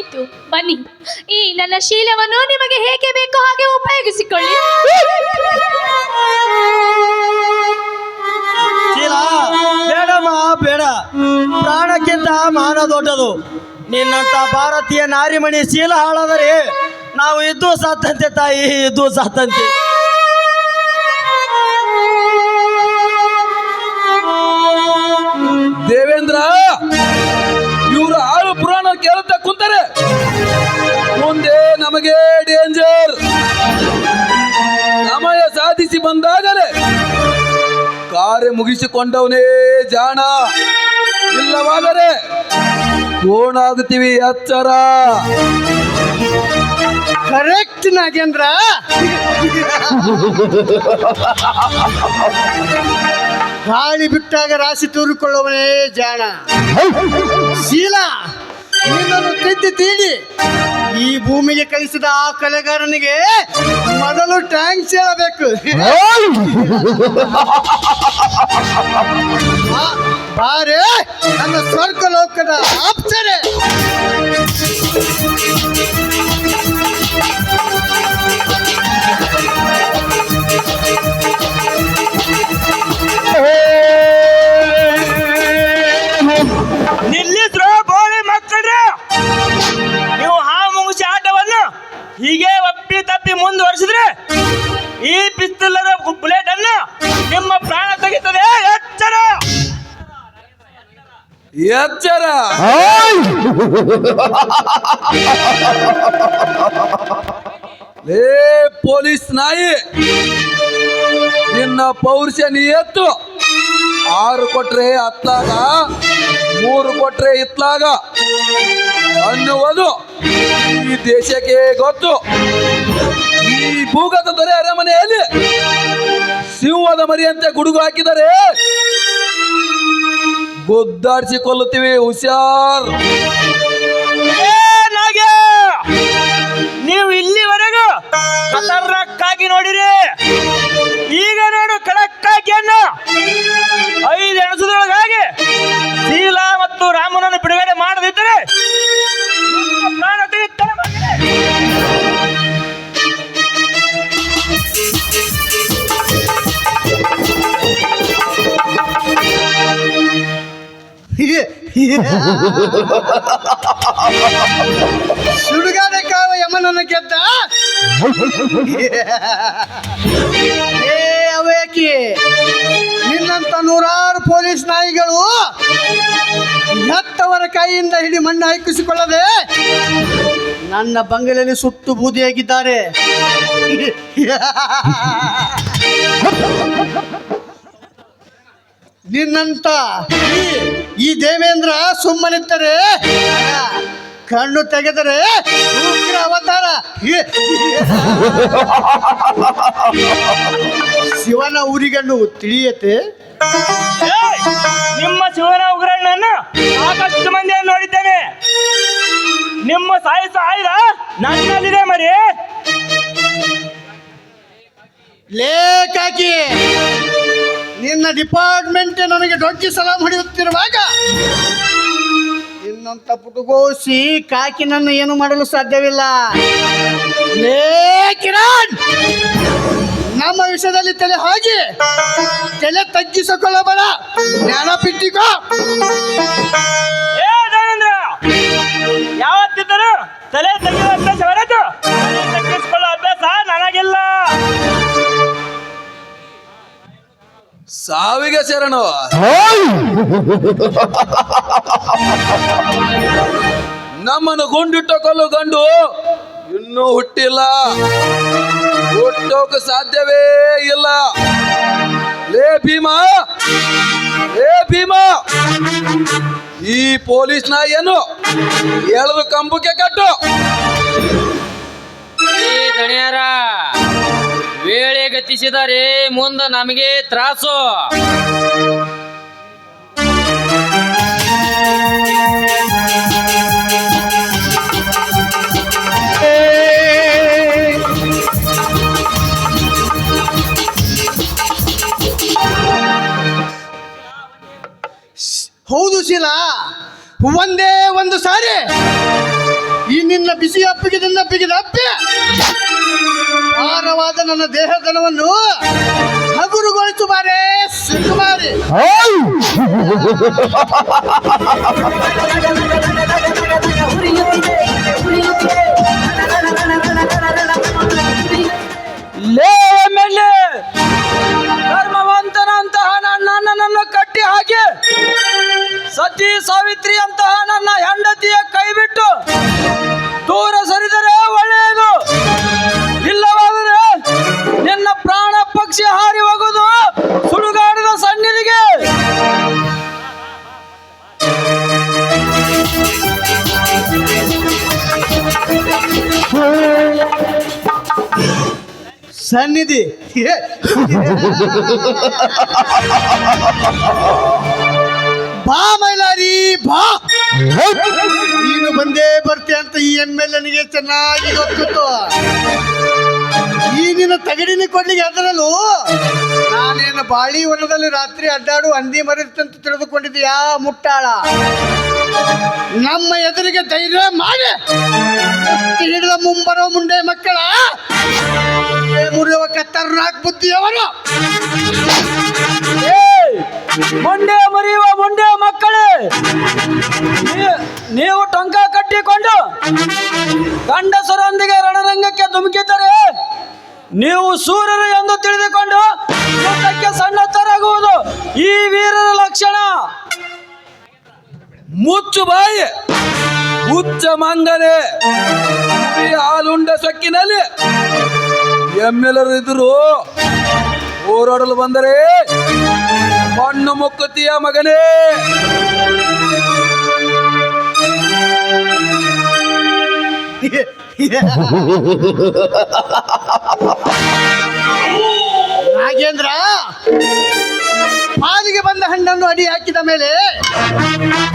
ಆಯ್ತು, ಬನ್ನಿ. ಈ ನನ್ನ ಶೀಲವನ್ನು ನಿಮಗೆ ಹೇಗೆ ಬೇಕೋ ಹಾಗೆ ಉಪಯೋಗಿಸಿಕೊಳ್ಳಿ. ಬೇಡಮ್ಮ, ಬೇಡ. ಪ್ರಾಣಕ್ಕಿಂತ ಮಾನ ದೊಡ್ಡದು. ನಿನ್ನಂತ ಭಾರತೀಯ ನಾರಿಮಣಿ ಶೀಲ ಹಾಳಾದರೆ ನಾವು ಇದ್ದು ಸಾತಂತೆ ತಾಯಿ, ಇದ್ದು ಸಾತಂತೆ ಮುಗಿಸಿಕೊಂಡವನೇ ಜಾಣ. ಇಲ್ಲವಾದರೆ ಓಣಾಗುತ್ತೀವಿ ಅಚ್ಚರ. ಕರೆಕ್ಟ್ ನಾಗೇಂದ್ರ. ಗಾಳಿ ಬಿಟ್ಟಾಗ ರಾಶಿ ತೂರಿಕೊಳ್ಳುವನೇ ಜಾಣ. ಶೀಲ ನಿನ್ನನ್ನು ತಿದ್ದಿ ತೀಡಿ. ಈ ಭೂಮಿಗೆ ಕಲಿಸಿದ ಆ ಕಲೆಗಾರನಿಗೆ ಮೊದಲು ಟ್ಯಾಂಕ್ಸ್ ಹೇಳಬೇಕು. ಬಾರೆ ನನ್ನ ಸ್ವರ್ಗ ಲೋಕದ ಅಪ್ಸರೆ ಎಚ್ಚರ. ಲೇ ಪೊಲೀಸ್ ನಾಯಿ ನಿನ್ನ ಪೌರುಷ ನೀ ಎತ್ತು. ಆರು ಕೊಟ್ರೆ ಹತ್ಲಾಗ ಮೂರು ಕೊಟ್ರೆ ಇತ್ಲಾಗ. ಅನ್ನುವುದು ಈ ದೇಶಕ್ಕೆ ಗೊತ್ತು. ಈ ಭೂಗತ ದೊರೆ ಅರಮನೆಯಲ್ಲಿ ಸಿಂಹದ ಮರಿಯಂತೆ ಗುಡುಗು ಹಾಕಿದರೆ ಗುದ್ದಾಡಿಸಿ ಕೊಲ್ಲುತ್ತೀವಿ, ಹುಷಾರ್. ನೀವು ಇಲ್ಲಿವರೆಗೂ ಖತರ್ನಾಕ್ಕಾಗಿ ನೋಡಿರಿ. ಈಗ ನೋಡು ಕಡಕ್ಕಾಗಿಯನ್ನು ಐದು ಎಣಸದೊಳಗಾಗಿ ಶೀಲಾ ಮತ್ತು ರಾಮನನ್ನು ಬಿಡುಗಡೆ ಮಾಡದಿದ್ದರೆ ಸುಡುಗಾಡೆ ಕಾವ ಯಮನನ್ನ ಗೆದ್ದ ಏ ಅವೇಕಿ ನಿನ್ನಂತ ನೂರಾರು ಪೊಲೀಸ್ ನಾಯಿಗಳು ಹತ್ತವರ ಕೈಯಿಂದ ಹಿಡಿ ಮಣ್ಣು ಹಾಕಿಸಿಕೊಳ್ಳದೆ ನನ್ನ ಬಂಗಲೆಯಲ್ಲಿ ಸುಟ್ಟು ಬೂದಿಯಾಗಿದ್ದಾರೆ. ನಿನ್ನಂತ. ಈ- ದೇವೇಂದ್ರ ಸುಮ್ಮನಿದ್ದರೆ ಕಣ್ಣು ತೆಗೆದರೆ ಉಗ್ರ ಅವತಾರ. ಶಿವನ ಊರಿಗಣ್ಣು ತಿಳಿಯತೆ! ನಿಮ್ಮ ಶಿವನ ಉಗ್ರಣ್ಣನ್ನು ಸಾಕಷ್ಟು ಮಂದಿಯನ್ನು ನೋಡಿದ್ದೇನೆ. ನಿಮ್ಮ ಸಾಯಿಸ ಆಯುಧ ನನ್ನಲ್ಲಿದೆ ಮರಿ. ಲೇಖಾಕಿ. ನಿನ್ನ ಡಿಪಾರ್ಟ್ಮೆಂಟ್ ನನಗೆ ದೊಡ್ಡ ಸಲಾಂ ಹೊಡೆಯುತ್ತಿರುವಾಗ ನಿನ್ನಂತ ಪುಟುಗೋಸಿ ಕಾಕಿ ನನ್ನ ಏನು ಮಾಡಲು ಸಾಧ್ಯವಿಲ್ಲ? ಕಿರಣ್! ನಮ್ಮ ವಿಷಯದಲ್ಲಿ ತಲೆ ಹೋಗಿ. ತಲೆ ತಗ್ಗಿಸಿಕೊಳ್ಳಬೇಡ. ಜ್ಞಾನ ಏ ಶರಣು. ನಮ್ಮನ್ನು ಗುಂಡಿಟ್ಟ ಕೊಲ್ಲು ಗಂಡು. ಇನ್ನೂ ಹುಟ್ಟಿಲ್ಲ. ಹುಟ್ಟೋಕೆ ಸಾಧ್ಯವೇ ಇಲ್ಲ. ಲೇ ಭೀಮಾ. ಲೇ ಭೀಮಾ. ಈ ಪೊಲೀಸ್ ಏನು ಎಳೆದು ಕಂಬಕ್ಕೆ ಕಟ್ಟು. ದಣಿಯಾರ ವೇಳೆ ಗತಿಸಿದರೆ ಮುಂದೆ ನಮಗೆ ತ್ರಾಸು. ಹೌದು ಶೀಲ, ಒಂದೇ ಒಂದು ಸಾರಿ. ಈ ನಿನ್ನ ಬಿಸಿ ಅಪ್ಪಿಗೆದಿಂದ ಬಿಗಿದ ಅಪ್ಪಿ. ಭಾರವಾದ ನನ್ನ ದೇಹದನವನ್ನು ಹಗುರುಗೊಳಿಸು ಬಾರೆ ಲೇ ಸನ್ನಿಧಿ. ಬಾ ಮೈಲಾರಿ, ಬಾ. ನೀನು ಬಂದೇ ಬರ್ತೀಯ ಅಂತ ಈ ಎಂ ಎಲ್ ಎನಿಗೆ ಚೆನ್ನಾಗಿ ಗೊತ್ತಿತ್ತು. ಈ ನಿನ್ನ ತಗಡಿನ ಕೊಡ್ಲಿಕ್ಕೆ ಅದರಲ್ಲೂ ನಾನೇನು ಬಾಳಿ ವನದಲ್ಲಿ ರಾತ್ರಿ ಅಡ್ಡಾಡು ಹಂದಿ ಮರಿತಂತ ತಿಳಿದುಕೊಂಡಿದ್ದೀಯಾ, ಮುಟ್ಟಾಳ? ನಮ್ಮ ಎದುರಿಗೆ ಧೈರ್ಯ ಮಾಡಿ. ಹಿಡಿದ ಮುಂಬರೋ ಮುಂಡೆ ಮಕ್ಕಳ. ಏ ಮುರಿಯುವ ಕತ್ತರ್ನಾಕ್ ಬುದ್ಧಿಯವರು ಮುಂಡೆ ಮರಿಯುವ ಮೊಂಡೆ ಮಕ್ಕಳೇ. ನೀವು ಟೊಂಕ ಕಟ್ಟಿಕೊಂಡು ಗಂಡಸರೊಂದಿಗೆ ರಣರಂಗಕ್ಕೆ ಧುಮುಕಿದ್ದರೆ ನೀವು ಸೂರ್ಯರು ಎಂದು ತಿಳಿದುಕೊಂಡು ಸಣ್ಣ ತರಗುವುದು ಈ ವೀರರ ಲಕ್ಷಣ. ಮುಚ್ಚು ಬಾಯಿ ಉಚ್ಚ ಮಂಗನೆ. ಹಾಲುಂಡ ಸೊಕ್ಕಿನಲ್ಲಿ ಎಮ್ಮೆಲ್ಲರು ಇದ್ರು. ಹೋರಾಡಲು ಬಂದರೆ ಮಣ್ಣು ಮುಕ್ಕುತ್ತೀಯ ಮಗನೇ. ನಾಗೇಂದ್ರ ಪಾಲಿಗೆ ಬಂದ ಹಣ್ಣನ್ನು ಅಡಿ ಹಾಕಿದ ಮೇಲೆ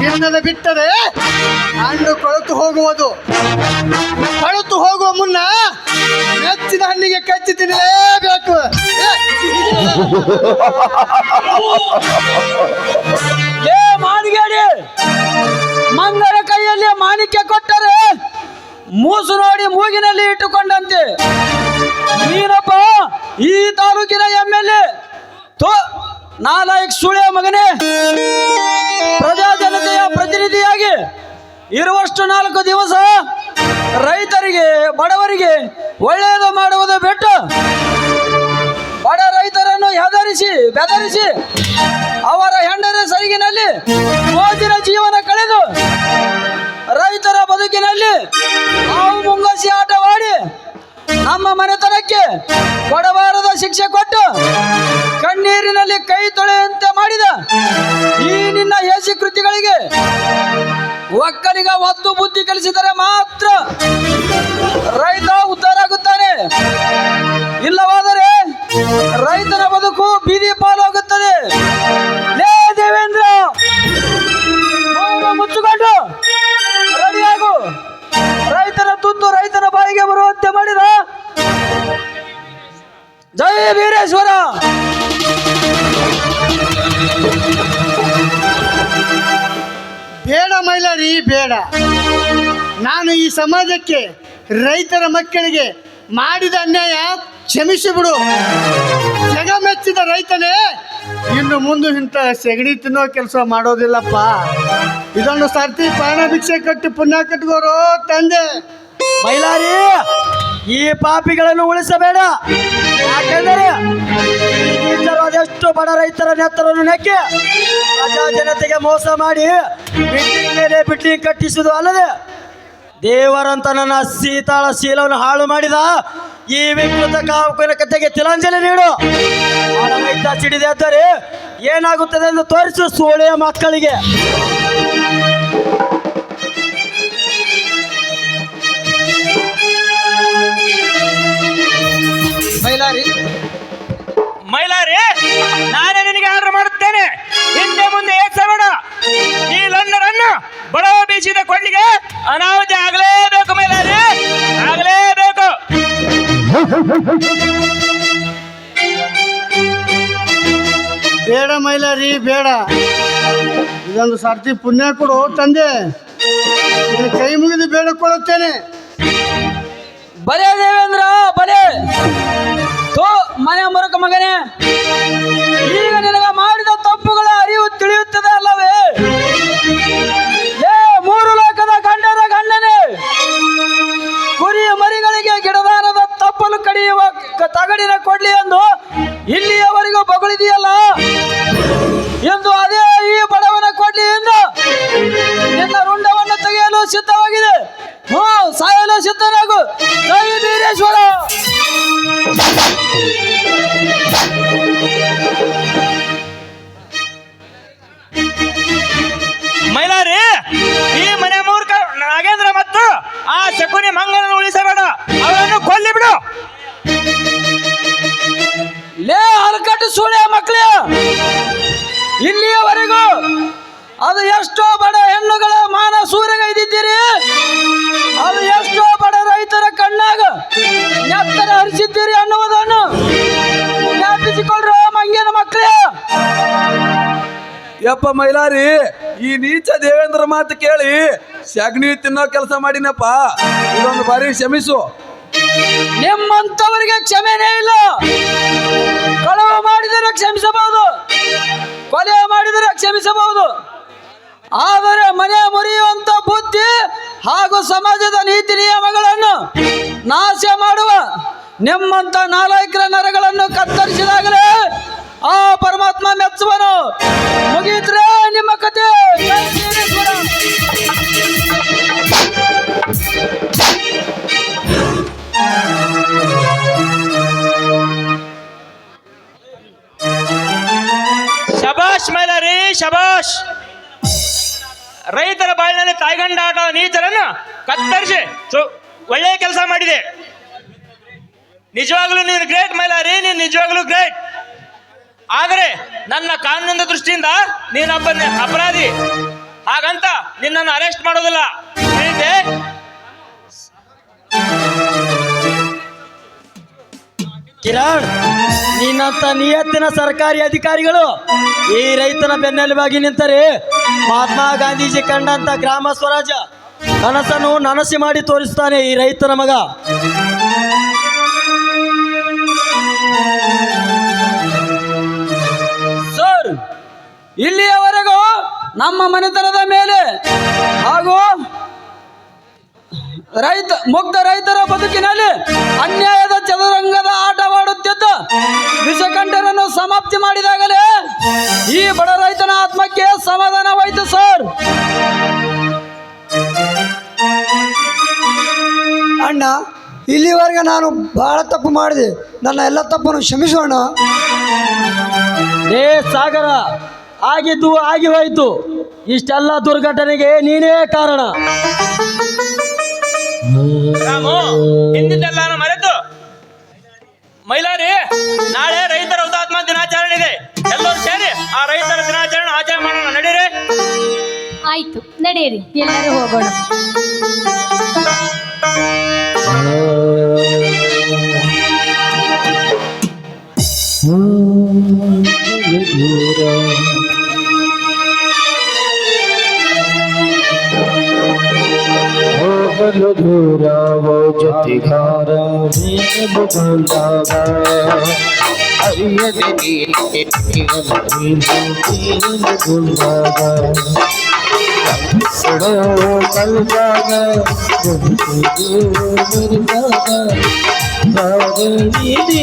ತಿನ್ನದ ಬಿಟ್ಟರೆ ಹಣ್ಣು ಕೊಳತು ಹೋಗುವುದು. ಕೊಳತು ಹೋಗುವ ಮುನ್ನ ನೆಚ್ಚಿನ ಹಣ್ಣಿಗೆ ಕಚ್ಚಿ ತಿನ್ನಲೇಬೇಕು. ಏ, ಮಾನಿಗೇಡಿ ಮಂಗನ ಕೈಯಲ್ಲಿ ಮಾಣಿಕ್ಯ ಕೊಟ್ಟರೆ ಮೂಸು ನೋಡಿ ಮೂಗಿನಲ್ಲಿ ಇಟ್ಟುಕೊಂಡಂತೆ. ನೀನಪ್ಪ ಈ ತಾಲೂಕಿನ ಎಂ ಎಲ್ ಎ. ನಾಲಾಯಕ್ ಸುಳ್ಯ ಮಗನೇ ಪ್ರಜಾ ಜನತೆಯ ಪ್ರತಿನಿಧಿಯಾಗಿ ಇರುವಷ್ಟು ನಾಲ್ಕು ದಿವಸ ರೈತರಿಗೆ, ಬಡವರಿಗೆ ಒಳ್ಳೆಯದು ಮಾಡುವುದು ಬಿಟ್ಟು ಬಡ ರೈತರನ್ನು ಹೆದರಿಸಿ, ಬೆದರಿಸಿ ಅವರ ಹೆಂಡರ ಸರಿಗಿನಲ್ಲಿ ಮೋಜಿನ ಜೀವನ ಕಳೆದು ರೈತರ ಬದುಕಿನಲ್ಲಿ ನಾವು ಮುಂಗಸಿ ಆಟವಾಡಿ ನಮ್ಮ ಮನೆತನಕ್ಕೆ ಕೊಡಬಾರದ ಶಿಕ್ಷೆ ಕೊಟ್ಟು ಕಣ್ಣೀರಿನಲ್ಲಿ ಕೈ ತೊಳೆಯುವಂತೆ ಮಾಡಿದ ಈ ನಿನ್ನ ಯಶಿ ಕೃತಿಗಳಿಗೆ ಒಕ್ಕಲಿಗ ಒತ್ತು ಬುದ್ಧಿ ಕಲಿಸಿದರೆ ಮಾತ್ರ ರೈತ ಉದ್ಧಾರ ಆಗುತ್ತಾನೆ. ಇಲ್ಲವಾದರೆ ರೈತನ ಬದುಕು ಬೀದಿ ಪಾಲಾಗುತ್ತದೆ ಈ ಸಮಾಜಕ್ಕೆ ರೈತರ ಮಕ್ಕಳಿಗೆ ಮಾಡಿದ ಅನ್ಯಾಯ ಕ್ಷಮಿಸಿಬಿಡು ಜಗ ಮೆಚ್ಚಿದ ರೈತನೇ ಇನ್ನು ಮುಂದೆ ಇಂಥ ಸೆಗಣಿ ತಿನ್ನೋ ಕೆಲಸ ಮಾಡೋದಿಲ್ಲಪ್ಪ. ಇದನ್ನು ಸರ್ತಿ ಪ್ರಾಣ ಭಿಕ್ಷೆ ಕಟ್ಟಿ ಪುಣ್ಯ ಕಟ್ಟಿಗೋರು ತಂದೆ. ಮೈಲಾರಿ, ಈ ಪಾಪಿಗಳನ್ನು ಉಳಿಸಬೇಡ. ಯಾಕೆಂದರೆ ಅದೆಷ್ಟು ಬಡ ರೈತರ ನೆತ್ತರನ್ನು ನೆಕ್ಕಿ ಪ್ರಜಾ ಜನತೆಗೆ ಮೋಸ ಮಾಡಿ ಬಿಟ್ಟಿ ಮೇಲೆ ಬಿಟ್ಟಿ ಕಟ್ಟಿಸುವುದು ಅಲ್ಲದೆ ದೇವರಂತ ನನ್ನ ಸೀತಾಳ ಶೀಲವನ್ನು ಹಾಳು ಮಾಡಿದ ಈ ವಿಕೃತ ಕಾಮಕನ ಕಥೆಗೆ ತಿಲಾಂಜಲಿ ನೀಡು. ಸಿಡಿದೆ ಅಂದರೆ ಏನಾಗುತ್ತದೆ ಎಂದು ತೋರಿಸು ಸೋಳೆಯ ಮಕ್ಕಳಿಗೆ. ಮೈಲಾರಿ. ಮೈಲಾರಿ ನಾನೇ ನಿನಗೆ ಆರ್ಡರ್ ಮಾಡುತ್ತೇನೆ. ಹಿಂದೆ ಮುಂದೆ ಏರ್ಸಬೇಡ ಈ ಲಂಡರನ್ನು ಬಡವ ಬೀಸಿದ ಕೊಂಡಿಗೆ ಅನಾಹುತಿ ಆಗಲೇಬೇಕು ಮೈಲಾರಿ ಆಗಲೇಬೇಕು ಬೇಡ ಮೈಲಾರಿ, ಬೇಡ. ಇದೊಂದು ಸರ್ತಿ ಪುಣ್ಯ ಕೊಡು, ತಂದೆ. ನಿನ್ನ ಕೈ ಮುಗಿದು ಬೇಡಿಕೊಳ್ಳುತ್ತೇನೆ ಬರೇ ದೇವೇಂದ್ರ, ಬರೇ. ತೋ, ಮನೆ ಮರಕ ಮಗನೇ. ಜೈ ವೀರೇಶ್ವರ ಮೈಲಾರಿ ಈ ಮನೆ ಮೂರ್ಖ ನಾಗೇಂದ್ರ ಮತ್ತು ಆ ಶಕುನಿ ಮಂಗನ ಉಳಿಸಬೇಡ ಅವರನ್ನು ಕೊಲ್ಲಿ ಬಿಡು. ಲೇ ಹಲಕಟ್ಟು ಸೂಳೆ ಮಕ್ಳು. ಇಲ್ಲಿಯವರೆಗೂ ಅದು ಎಷ್ಟೋ ಬಡ ಹೆಣ್ಣುಗಳ ಮಾನ ಸೂರ್ಯಗ ಅದು ಯಪ್ಪ ಮೈಲಾರಿ, ಈ ನೀಚ ದೇವೇಂದ್ರ ಮಾತು ಕೇಳಿ ಸಗಣಿ ತಿನ್ನೋ ಕೆಲಸ ಮಾಡಿನಪ್ಪ. ಇದೊಂದು ಬಾರಿ ಕ್ಷಮಿಸು. ನಿಮ್ಮಂತವರಿಗೆ ಕ್ಷಮೆನೇ ಇಲ್ಲ. ಕಳವು ಮಾಡಿದರೆ ಕ್ಷಮಿಸಬಹುದು. ಕೊಲೆ ಮಾಡಿದರೆ ಕ್ಷಮಿಸಬಹುದು. ಆದರೆ ಮನೆ ಮುರಿಯುವಂತ ಬುದ್ಧಿ ಹಾಗೂ ಸಮಾಜದ ನೀತಿ ನಿಯಮಗಳನ್ನು ನಾಶ ಮಾಡುವ ನಿಮ್ಮಂತ ನಾಲಾಯಕರ ನರಗಳನ್ನು ಕತ್ತರಿಸಿದಾಗಲೇ ಆ ಪರಮಾತ್ಮ ಮೆಚ್ಚುವನು. ಮುಗಿದ್ರೆ ನಿಮ್ಮ ಕತೆ. ಶಬಾಷ್ ಮೈಲಾರಿ, ಶಬಾಷ್. ರೈತರ ಬಾಳಿನಲ್ಲಿ ತಾಯ್ಗಂಡ ಆಟ ನೀಚರನ್ನು ಕತ್ತರಿಸಿ ಒಳ್ಳೆಯ ಒಳ್ಳೆ ಕೆಲಸ ಮಾಡಿದೆ. ನಿಜವಾಗ್ಲೂ ನೀನು ಗ್ರೇಟ್ ಮೈಲಾರಿ, ನೀನು ನಿಜವಾಗ್ಲೂ ಗ್ರೇಟ್ ಆದರೆ ನನ್ನ ಕಾನೂನಿನ ದೃಷ್ಟಿಯಿಂದ ನೀನೊಬ್ಬ ಅಪರಾಧಿ. ಹಾಗಂತ ನಿನ್ನನ್ನು ಅರೆಸ್ಟ್ ಮಾಡೋದಿಲ್ಲ. ಹೇಳಿದ್ದೆ? ಕಿರಣ್ ನಿನ್ನಂತ ನಿಯತ್ತಿನ ಸರ್ಕಾರಿ ಅಧಿಕಾರಿಗಳು ಈ ರೈತನ ಬೆನ್ನೆಲುಬಾಗಿ ನಿಂತರೆ ಮಹಾತ್ಮ ಗಾಂಧೀಜಿ ಕಂಡಂತ ಗ್ರಾಮ ಸ್ವರಾಜ್ಯ ಕನಸನ್ನು ನನಸಿ ಮಾಡಿ ತೋರಿಸ್ತಾನೆ ಈ ರೈತನ ಮಗ. ಇಲ್ಲಿಯವರೆಗೂ ನಮ್ಮ ಮನೆತನದ ಮೇಲೆ ಹಾಗೂ ರೈತ ಮುಗ್ಧ ರೈತರ ಬದುಕಿನಲ್ಲಿ ಅನ್ಯಾಯದ ಚದುರಂಗದ ಆಟವಾಡುತ್ತಿದ್ದ ವಿಷಕಂಠರನ್ನು ಸಮಾಪ್ತಿ ಮಾಡಿದಾಗಲೇ ಈ ಬಡ ರೈತನ ಆತ್ಮಕ್ಕೆ ಸಮಾಧಾನವಾಯಿತು ಸರ್. ಅಣ್ಣ ಇಲ್ಲಿವರೆಗೆ ನಾನು ಬಹಳ ತಪ್ಪು ಮಾಡಿದೆ. ನನ್ನ ಎಲ್ಲ ತಪ್ಪನ್ನು ಕ್ಷಮಿಸೋಣ ಏ ಸಾಗರ ಆಗಿದ್ದು ಆಗಿ ಹೋಯಿತು. ಇಷ್ಟೆಲ್ಲ ದುರ್ಘಟನೆಗೆ ನೀನೇ ಕಾರಣ. ರಾಮು ಮರೆತು. ಮೈಲಾರಿ ನಾಳೆ ರೈತರ ಹುತಾತ್ಮ ದಿನಾಚರಣೆ ಇದೆ. ಎಲ್ಲರೂ ಸೇರಿ ಆ ರೈತರ ದಿನಾಚರಣೆ ಆಚರಣೆ ಮಾಡೋಣ ನಡೀರಿ. ಆಯ್ತು ನಡೆಯಿರಿ. ಎಲ್ಲರೂ ಹೋಗೋಣ. मधुरा मधुरा वो जतिघारा भेद भूलागा हरियद भूलागा सुनो कल जागा गुरु मर जागा